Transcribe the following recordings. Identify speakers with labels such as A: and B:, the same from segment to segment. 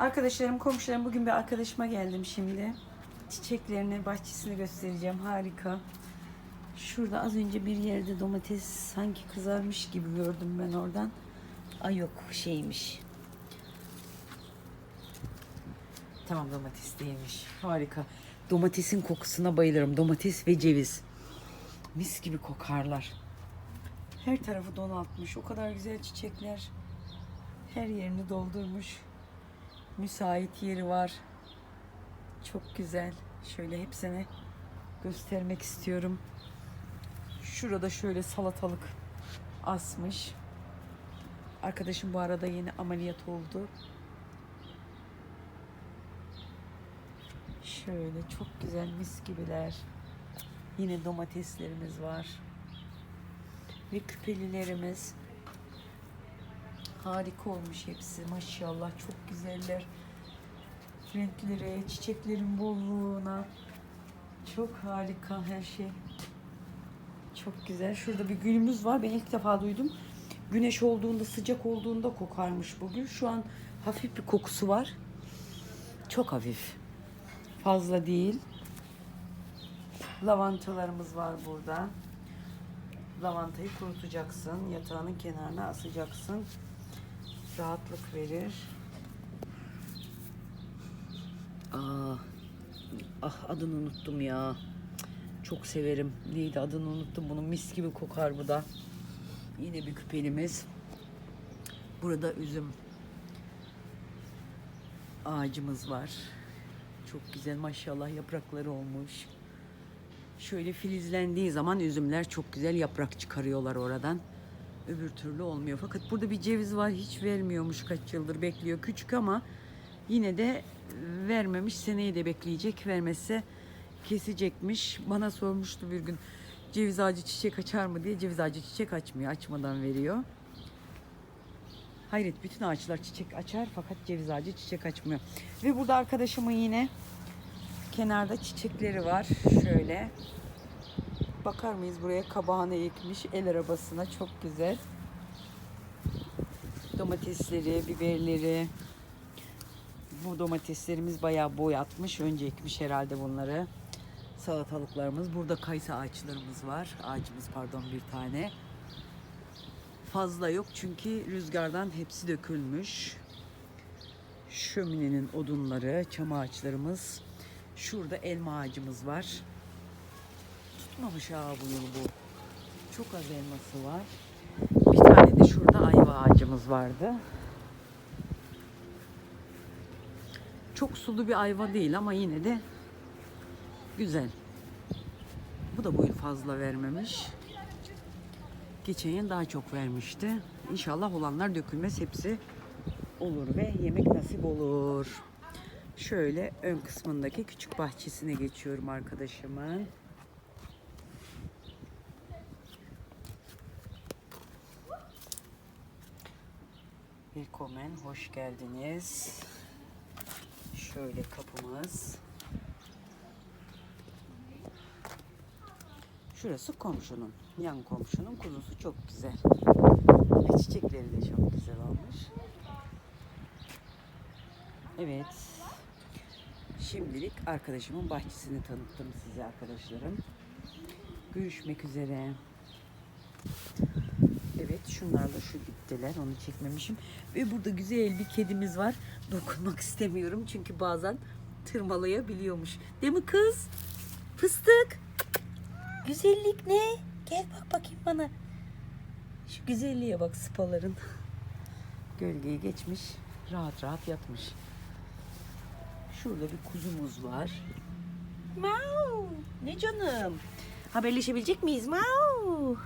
A: Arkadaşlarım, komşularım bugün bir arkadaşıma geldim şimdi. Çiçeklerini, bahçesini göstereceğim. Harika. Şurada az önce bir yerde domates sanki kızarmış gibi gördüm ben oradan. Ay yok şeymiş. Tamam domates değilmiş. Harika. Domatesin kokusuna bayılırım. Domates ve ceviz. Mis gibi kokarlar. Her tarafı donatmış. O kadar güzel çiçekler. Her yerini doldurmuş. Müsait yeri var. Çok güzel. Şöyle hepsini göstermek istiyorum. Şurada şöyle salatalık asmış. Arkadaşım bu arada yeni ameliyat oldu. Şöyle çok güzel mis gibiler. Yine domateslerimiz var. Ve küpelilerimiz. Harika olmuş hepsi maşallah çok güzeller. Renkleri, çiçeklerin bolluğuna. Çok harika her şey. Çok güzel. Şurada bir gülümüz var. Ben ilk defa duydum. Güneş olduğunda, sıcak olduğunda kokarmış bu gül. Şu an hafif bir kokusu var. Çok hafif. Fazla değil. Lavantalarımız var burada. Lavantayı kurutacaksın. Yatağının kenarına asacaksın. Rahatlık verir. Aa, ah adını unuttum ya. Çok severim. Neydi adını unuttum. Bunun mis gibi kokar bu da. Yine bir küpelimiz. Burada üzüm ağacımız var. Çok güzel maşallah yaprakları olmuş. Şöyle filizlendiği zaman üzümler çok güzel yaprak çıkarıyorlar oradan. Öbür türlü olmuyor. Fakat burada bir ceviz var hiç vermiyormuş kaç yıldır bekliyor. Küçük ama yine de vermemiş. Seneyi de bekleyecek. Vermezse kesecekmiş. Bana sormuştu bir gün ceviz ağacı çiçek açar mı diye. Ceviz ağacı çiçek açmıyor. Açmadan veriyor. Hayret bütün ağaçlar çiçek açar fakat ceviz ağacı çiçek açmıyor. Ve burada arkadaşımın yine kenarda çiçekleri var. Şöyle. Bakar mıyız buraya kabağını ekmiş el arabasına çok güzel. Domatesleri, biberleri. Bu domateslerimiz bayağı boy atmış. Önce ekmiş herhalde bunları. Salatalıklarımız. Burada kayısı ağaçlarımız var. Ağacımız pardon bir tane. Fazla yok çünkü rüzgardan hepsi dökülmüş. Şöminenin odunları, çam ağaçlarımız. Şurada elma ağacımız var. Tutmamış ha bu yıl bu. Çok az elması var. Bir tane de şurada ayva ağacımız vardı. Çok sulu bir ayva değil ama yine de güzel. Bu da bu yıl fazla vermemiş. Geçen yıl daha çok vermişti. İnşallah olanlar dökülmez hepsi olur ve yemek nasip olur. Şöyle ön kısmındaki küçük bahçesine geçiyorum arkadaşımın. Willkommen, hoş geldiniz. Şöyle kapımız. Şurası komşunun, yan komşunun kuzusu çok güzel. Ve çiçekleri de çok güzel olmuş. Evet. Şimdilik arkadaşımın bahçesini tanıttım size arkadaşlarım. Görüşmek üzere. Şunlarla şu dipteler onu çekmemişim. Ve burada güzel bir kedimiz var. Dokunmak istemiyorum çünkü bazen tırmalayabiliyormuş. Değil mi kız? Fıstık. Güzellik ne? Gel bak bakayım bana. Şu güzelliğe bak spaların. Gölgeyi geçmiş. Rahat rahat yatmış. Şurada bir kuzumuz var. Mau. Ne canım? Haberleşebilecek miyiz? Mau.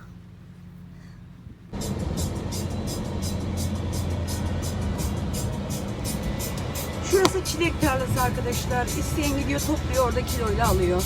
A: Şurası çilek tarlası arkadaşlar. İsteyen gidiyor topluyor orada kiloyla alıyor.